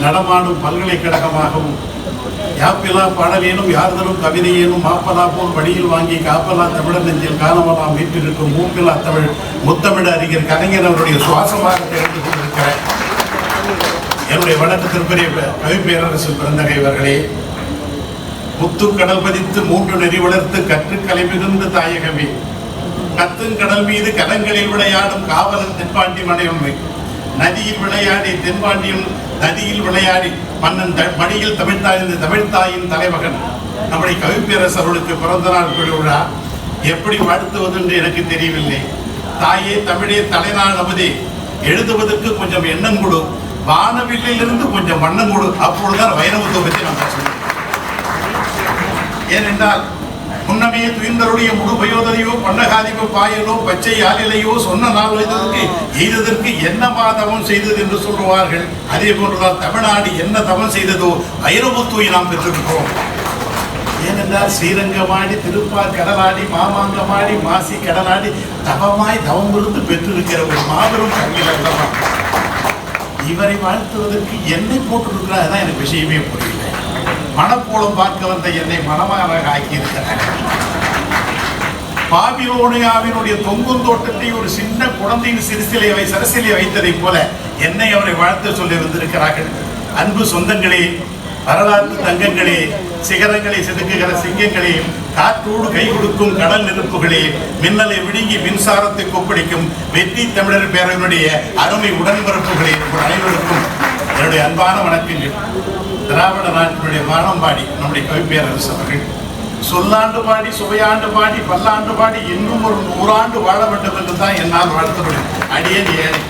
நடமாடும் பல்கலைக்கழகமாகவும். யாப்பிலா பாடலேனும் யார்தரும் கவிதையேனும் மாப்பலா போல் வழியில் வாங்கி காப்பலா தமிழர் நெஞ்சில் காணவலாம் மீட்டிருக்கும் மூப்பிலா தமிழ் முத்தமிழ் அறிஞர் கலைஞர் அவருடைய சுவாசமாக தெரிந்து கொண்டிருக்கிற என்னுடைய வணக்கத்திற்குரிய ப- கவிப்பேரரசு பிறந்தகை அவர்களே முத்துக்கடல் பதித்து மூன்று நெறி வளர்த்து கற்றுக்கலை மிகுந்த தாயகமே. கத்துங்கடல் மீது கலங்களில் விளையாடும் காவலன் தென்பாண்டி மனையுண்மை நதியில் விளையாடி தென்பாண்டியும் நதியில் விளையாடி மன்னன் த- மடியில் தமிழ்த்தாயின் தமிழ்த்தாயின் தலைமகன். நம்முடைய கவிப்பேரரசர்களுக்கு பிறந்த நாள் விழா எப்படி வாழ்த்துவதென்று எனக்கு தெரியவில்லை. தாயே தமிழே தலைநாள் நமதே. எழுதுவதற்கு கொஞ்சம் எண்ணம் கொடு. வானவில்லிலிருந்து கொஞ்சம் வண்ணம் கொடு. அப்பொழுதுதான் வைரமுத்துவத்தை பற்றி நான் பேசுவேன் ஏனென்றால் முன்னமே துயின்றருடைய முழு பயோதரையோ பண்டகாதிப பாயலோ பச்சை ஆளிலையோ சொன்ன நாள் வைத்ததற்கு எய்ததற்கு என்ன தவம் செய்தது என்று சொல்லுவார்கள். அதே போன்றுதான் தமிழ்நாடு என்ன தவம் செய்ததோ வைரமுத்துவை நாம் பெற்றிருக்கிறோம். ஏனென்றால் ஸ்ரீரங்கமாடி திருப்பார் கடலாடி மாமாங்கமாடி மாசி கடலாடி தவமாய் தவம் இருந்து பெற்றிருக்கிற ஒரு மாபெரும் கவிஞர் இவரை வாழ்த்துவதற்கு என்னை போட்டிருக்கிறார் தான் எனக்கு விஷயமே புரியல மணக்கோலம் பார்க்க வந்த என்னை மனமாராக ஆக்கியிருக்கிறார். பாபிலோனியாவினுடைய தொங்கும் தோட்டத்தை ஒரு சின்ன குழந்தையின் சிறுசிலை வை சரசிலை வைத்ததைப் போல என்னை அவரை வாழ்த்து சொல்லி வந்திருக்கிறார்கள் அன்பு சொந்தங்களே வரலாற்று தங்கங்களே சிகரங்களை செதுக்குகிற சிங்கங்களே காற்றோடு கை கொடுக்கும் கடல் நெருப்புகளே மின்னலை விழுங்கி மின்சாரத்தை கொப்பளிக்கும் வெற்றி தமிழர் பேரவனுடைய அருமை உடன்பிறப்புகளே உங்கள் அனைவருக்கும் என்னுடைய அன்பான வணக்கங்கள். திராவிட நாட்டினுடைய வானம்பாடி நம்முடைய கவிப்பேரரசு அவர்கள். சொல்லாண்டு பாடி சுவையாண்டு பாடி பல்லாண்டு பாடி இன்னும் ஒரு நூறாண்டு வாழ வேண்டும் என்று தான் என்னால் வாழ்த்த முடியும் அடியேன் ஏழை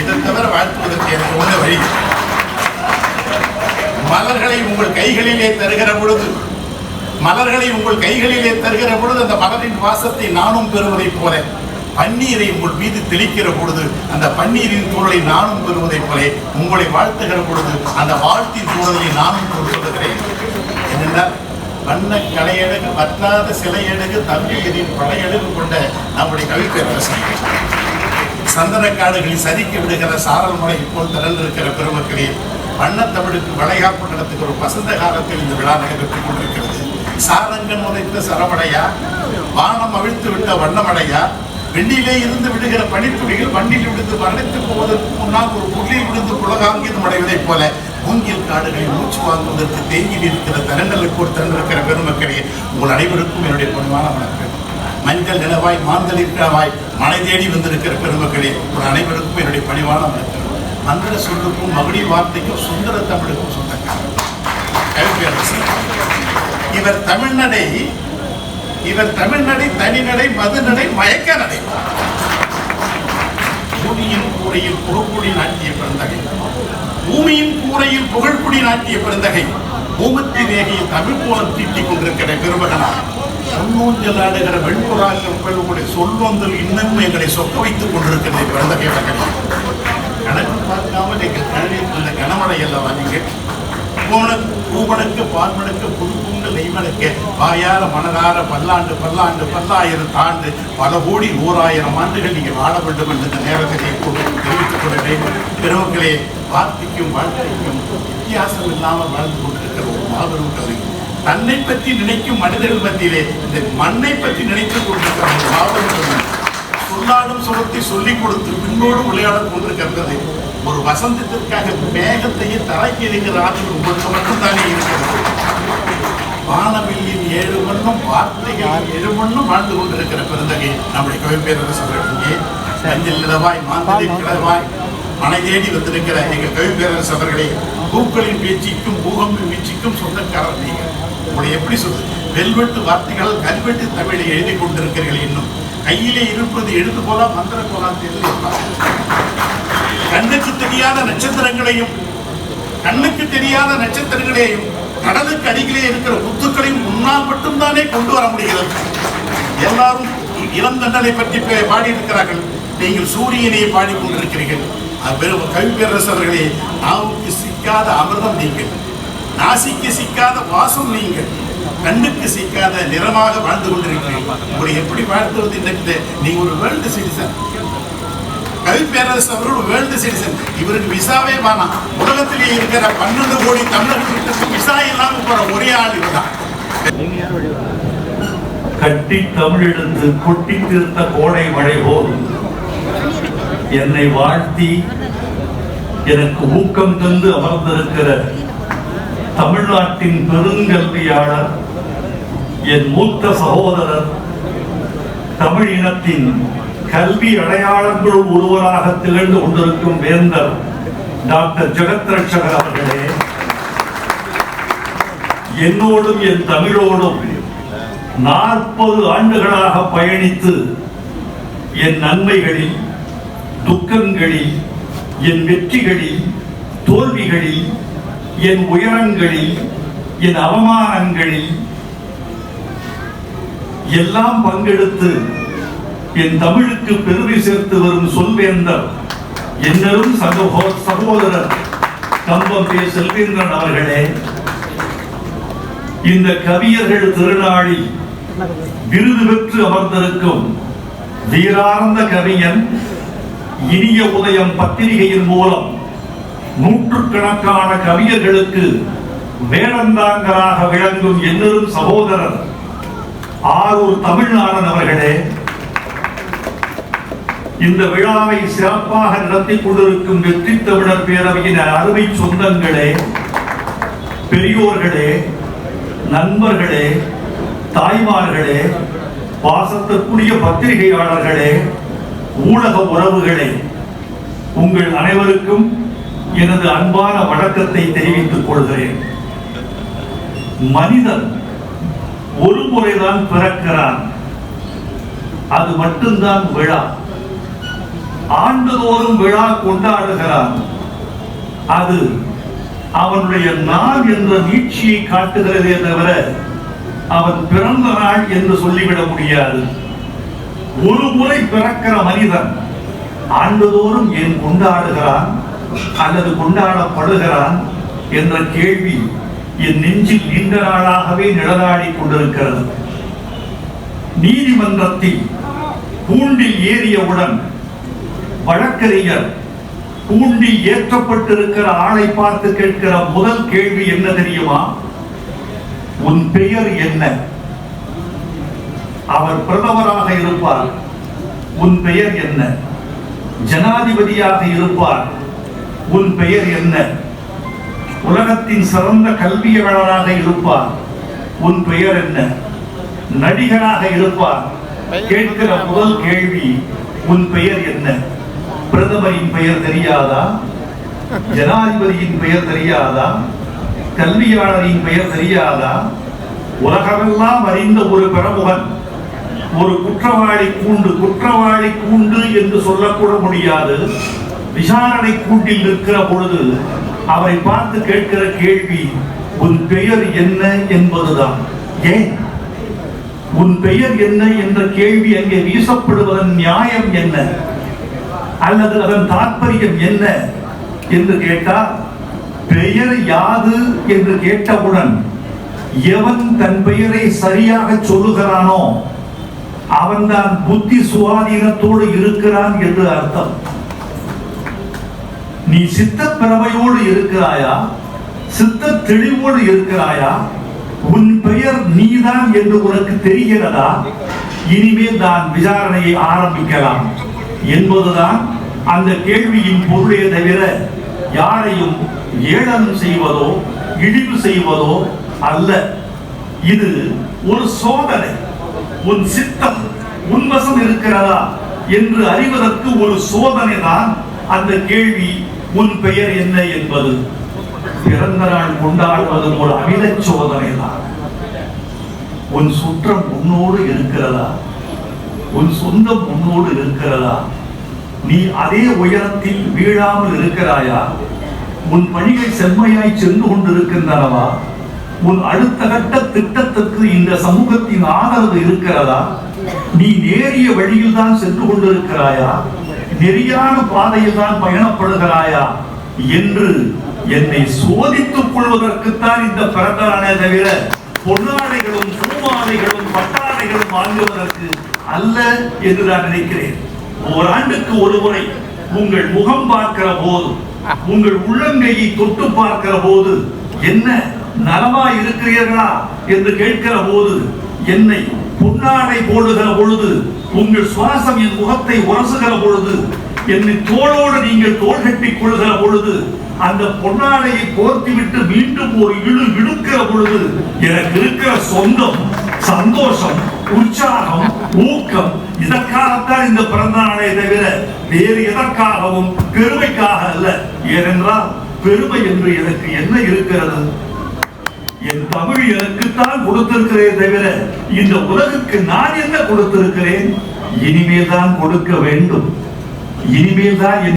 இதை தவிர வாழ்த்துவதற்கு எனக்கு உள்ள வழி. மலர்களை உங்கள் கைகளிலே தருகிற பொழுது மலர்களை உங்கள் கைகளிலே தருகிற பொழுது அந்த மலரின் வாசத்தை நானும் பெறுவதைப் போல பன்னீரை உங்கள் மீது தெளிக்கிற பொழுது அந்த பன்னீரின் தூரலை நானும் பெறுவதைப் போல உங்களை வாழ்த்துகிற பொழுது அந்த வாழ்த்தின் தூரலை நானும் கொள்கிறேன் என்னென்றால் வண்ண கலையழகு வற்றாத சிலையழகு தம்பியரின் படையழகு கொண்ட நம்முடைய கவிப்பேரரசன் சந்தனக்காடுகளில் சறுக்கி விடுகிற சாரல் மலை இப்போது திரண்டிருக்கிற பெருமக்களே வண்ணத்தமிழுக்கு வளைகாப்பு நடத்துகிற ஒரு வசந்த காலத்தில் இந்த விழா நடைபெற்றுக் கொண்டிருக்கிறது. சாரங்கன் உதைத்த சரமடையா வானம் அவிழ்த்து விட்ட வண்ணமடையா வெள்ளியிலே இருந்து விடுகிற பனித்துளிகள் வண்டியில் விழுந்து மரணித்து போவதற்கு முன்னால் ஒரு புள்ளியில் விழுந்து புலகாங்கிதம் அடைவதைப் போல மூங்கில் காடுகளை மூச்சு வாங்குவதற்கு தேங்கி இருக்கிற தரங்களுக்கு ஒரு தந்திருக்கிற பெருமக்களே உங்கள் அனைவருக்கும் என்னுடைய பணிவான வணக்கம். மஞ்சள் நிலவாய் மாந்தளிர் கிழவாய் மழை தேடி வந்திருக்கிற பெருமக்களே உங்கள் அனைவருக்கும் என்னுடைய பணிவான வணக்கம். மந்திர சொல்லுக்கும் மகுடி வார்த்தைக்கும் சுந்தர தமிழுக்கும் சொந்தக்காரர். இவர் தமிழ்நடை இவர் தமிழ்நடை தனிநடை மதுநடை மயக்க நடை. பூமியின் கூரையில் புகழ்குடி நாட்டிய பிறந்தகை பூமியின் கூரையில் புகழ்குடி நாட்டிய பிறந்தகை பூமத்தி ரேகையில் தமிழ் மூலம் தீட்டிக் கொண்டிருக்கிற பெருமகனார் பொன்னூஞ்சல் ஆடுகிற வெண்புறாக்கள் பெண்களுடைய சொல்வந்தல் இன்னமும் எங்களை சொக்க வைத்துக் கொண்டிருக்கிறது பிறந்தகை வழங்கல் கணக்கு பார்க்காம எங்கள் கழிவு அந்த கனமடை அல்லவா நீங்கள்? பூமனுக்கு பூமனுக்கு பால்மனுக்கு புது நெய்மனுக்கு வாயார மனதார பல்லாண்டு பல்லாண்டு பல்லாயிரம் ஆண்டு பல கோடி நூறாயிரம் ஆண்டுகள் நீங்கள் வாழ வேண்டும் என்று இந்த நேரத்திலே கூறி தெரிவித்துக் கொள்கிறேன் பெருமக்களே வார்த்தைக்கும் வாழ்க்கைக்கும் வித்தியாசம் இல்லாமல் வாழ்ந்து கொண்டிருக்கிற ஒரு மாபெரும் கவி. தன்னை பற்றி நினைக்கும் மனிதர்கள் மத்தியிலே இந்த மண்ணை பற்றி நினைத்துக் கொண்டிருக்கிற ஒரு மாபெரும் கவி. சொல்லாடும் சுரத்தை சொல்லிக் கொடுத்து பின்னோடு விளையாடக் கொண்டிருக்கின்றது ஒரு வசந்தத்திற்காக மேகத்தையே தரைக்கு இருக்கிற ஆற்றல் உங்களுக்கு மட்டும்தானே இருக்கிறது. வானவில்லின் ஏழு மண்ணும் வார்த்தைகள் ஏழு மண்ணும் வாழ்ந்து கொண்டிருக்கிற பெருந்தகை. நம்முடைய கவிப்பேரரசு அவர்கள் இங்கே மஞ்சள் நிலவாய் மாந்தளி கிளவாய் மனை தேடி வந்திருக்கிற எங்கள் கவிப்பேரரசு அவர்களே பூக்களின் பேச்சுக்கும் பூகம்பின் வீச்சுக்கும் சொந்தக்காரர் நீங்கள். உங்களை எப்படி சொல்றது வெல்வெட்டு வார்த்தைகள் கல்வெட்டு தமிழை எழுதி கொண்டிருக்கிறீர்கள் இன்னும். கையிலே இருப்பது எழுது போல மந்திர கோலாம் கண்ணுக்கு தெரியாத நட்சத்திரங்களையும் கண்ணுக்கு தெரியாத நட்சத்திரங்களையும் கடலுக்கு அடியிலே இருக்கிற முத்துக்களையும் முன்னால் மட்டும்தானே கொண்டு வர முடிகிறது. எல்லாரும் இளந்தண்டனை பற்றி பே- பாடியிருக்கிறார்கள். நீங்கள் சூரியனை பாடிக்கொண்டிருக்கிறீர்கள். அது பெரும் கவிப்பேரரசர்களே நாவுக்கு சிக்காத அமிர்தம் நீங்கள். நாசிக்கு சிக்காத வாசம் நீங்கள். கண்ணுக்கு சிக்காத நிறமாக வாழ்ந்து கொண்டிருக்கிறீர்கள். உங்களை எப்படி வாழ்த்துவது என்று நீங்கள் ஒரு வேர்ல்டு சிட்டிசன். கவி பேரரசு அவர்கள் வேர்ல்டு சிட்டிசன் இவருக்கு விசாவே வேணாம் உலகத்திலே இருக்கிற பன்னெண்டு கோடி தமிழர்களுக்கு விசா இல்லாம போற ஒரே ஆள் இவர்தான். கட்டி தமிழெடுத்து கொட்டி தீர்த்த கோடை மழை போல் என்னை வாழ்த்தி எனக்கு ஊக்கம் தந்து அமர்ந்திருக்கிற தமிழ்நாட்டின் பெருங்கல்வியாளர் என் மூத்த சகோதரர் தமிழ் இனத்தின் கல்வி அடையாளங்களுள் ஒருவராக திகழ்ந்து கொண்டிருக்கும் வேந்தர் டாக்டர் ஜெகத் ரட்சகர் அவர்களே என்னோடும் என் தமிழோடும் நாற்பது ஆண்டுகளாக பயணித்து என் நன்மைகளில் துக்கங்களில் என் வெற்றிகளில் தோல்விகளில் என் உயரங்களில் என் அவமானங்களில் எல்லாம் பங்கெடுத்து என் தமிழுக்கு பெருமை சேர்த்து வரும் சொல்வேந்தர் என்னரும் சகோ சகோதரர் கம்பம் பே செல்வேந்திரன் அவர்களே. இந்த கவியர்கள் திருநாளில் விருது பெற்று அமர்ந்திருக்கும் வீரார்ந்த கவிஞன் இனிய உதயம் பத்திரிகையின் மூலம் நூற்றுக்கணக்கான கவியர்களுக்கு வேடந்தாங்கராக விளங்கும் என்னரும் சகோதரர் ஆரூர் தமிழ்நாடன் அவர்களே. இந்த விழாவை சிறப்பாக நடத்தி கொண்டிருக்கும் வெற்றி தமிழர் பேரவையின் அருமை சொந்தங்களே பெரியோர்களே நண்பர்களே தாய்மார்களே பாசத்திற்குரிய பத்திரிகையாளர்களே ஊடக உறவுகளே உங்கள் அனைவருக்கும் எனது அன்பான வணக்கத்தை தெரிவித்துக் கொள்கிறேன். மனிதன் ஒரு முறைதான் பிறக்கிறான். அது மட்டும்தான் விழா. ஆண்டுதோறும் விழா கொண்டாடுகிறான் அது அவனுடைய நாள் என்ற நீட்சியை காட்டுகிறதே தவிர அவன் பிறந்த நாள் என்று சொல்லிவிட முடியாது. ஒரு முறை பிறக்கிற மனிதன் ஆண்டுதோறும் ஏன் கொண்டாடுகிறான் அல்லது கொண்டாடப்படுகிறான் என்ற கேள்வி என் நெஞ்சில் நீண்ட நாளாகவே நிழலாடி கொண்டிருக்கிறது. நீதிமன்றத்தில் கூண்டில் ஏறியவுடன் வழக்கறிஞர் பூண்டி ஏற்றப்பட்டிருக்கிற ஆளை பார்த்து கேட்கிற முதல் கேள்வி என்ன தெரியுமா? உன் பெயர் என்ன? அவர் பிரதமராக இருப்பார். உன் பெயர் என்ன? ஜனாதிபதியாக இருப்பார். உன் பெயர் என்ன? உலகத்தின் சிறந்த கல்வியாளராக இருப்பார். உன் பெயர் என்ன? நடிகராக இருப்பார். கேட்கிற முதல் கேள்வி உன் பெயர் என்ன? பிரதமரின் பெயர் தெரியாதா? ஜனாதிபதியின் பெயர் தெரியாதா? கல்வியாளரின் பெயர் தெரியாதா? உலகமெல்லாம் அறிந்த ஒரு பிரமுகன் ஒரு குற்றவாளி கூண்டு குற்றவாளி கூண்டு என்று சொல்லக்கூட முடியாது. விசாரணை கூண்டில் நிற்கிற பொழுது அவரை பார்த்து கேட்கிற கேள்வி உன் பெயர் என்ன என்பதுதான். ஏன்? உன் பெயர் என்ன? என்ற கேள்வி அங்கே வீசப்படுவதன் நியாயம் என்ன? அல்லது அதன் தாற்பயம் என்ன என்று கேட்டால் பெயர் யாது என்று கேட்டவுடன் எவன் தன் பெயரை சரியாக சொல்லுகிறானோ அவன்தான் புத்தி சுவாதீனத்தோடு இருக்கிறான் என்று அர்த்தம். நீ சித்த பிறவையோடு இருக்கிறாயா? சித்த தெளிவோடு இருக்கிறாயா? உன் பெயர் நீதான் என்று உனக்கு தெரிகிறதா? இனிமேல் தான் விசாரணையை ஆரம்பிக்கலாம். என்பதுதான் அந்த கேள்வியின் பொருளே தவிர யாரையும் ஏளனம் செய்வதோ இழிவு செய்வதோ அல்ல. இது ஒரு சோதனை உன் சித்தம் உன்வசம் இருக்கிறதா என்று அறிவதற்கு ஒரு சோதனை தான் அந்த கேள்வி. உன் பெயர் என்ன என்பது பிறந்த நாள் கொண்டாடுவது ஒரு அமில சோதனை தான் உன் சுற்றம் உன்னோடு இருக்கிறதா? உன் சொந்தம் உன்னோடு இருக்கிறதா? நீ அதே உயரத்தில் வீழாமல் இருக்கிறாயா? உன் பணிகள் செம்மையாய் சென்று கொண்டிருக்கின்றனவா? உன் அடுத்த கட்ட திட்டத்துக்கு இந்த சமூகத்தின் ஆதரவு இருக்கிறதா? நீ நேரிய வழியில் தான் சென்று கொண்டிருக்கிறாயா? நெறியான பாதையில் தான் பயணப்படுகிறாயா? என்று என்னை சோதித்துக் கொள்வதற்குத்தான் இந்த பிறந்தானே தவிர பொன்னாடைகளும் பூமாலைகளும் பட்டாடைகளும் வாங்குவதற்கு அல்ல என்று நான் நினைக்கிறேன். ஓராண்டுக்கு ஒரு முறை உங்கள் முகம் பார்க்கிற போது உங்கள் உள்ளங்கையை தொட்டு பார்க்கிற போது என்ன நலமா இருக்கிறீர்களா என்று கேட்கிற போது என்னை புன்னாடை போடுகிற பொழுது உங்கள் சுவாசம் என் முகத்தை உரசுகிற பொழுது என்னை தோளோடு நீங்கள் தோல் கட்டி கொள்கிற பொழுது அந்த பொன்னாடையை போர்த்தி விட்டு மீண்டும் ஒரு இழு இழுக்கிற பொழுது எனக்கு இருக்கிற சொந்தம் சந்தோஷம் உற்சாகம் ஊக்கம் இந்த பிறந்த நாளை தவிர வேறு எதற்காகவும் பெருமைக்காக அல்ல. ஏனென்றால் பெருமை என்று எனக்கு என்ன இருக்கிறது? என் தமிழ் எனக்குத்தான் கொடுத்திருக்கிறேன் தவிர இந்த உலகுக்கு நான் என்ன கொடுத்திருக்கிறேன்? இனிமேல் தான் கொடுக்க வேண்டும். இனிமேல் தான் என்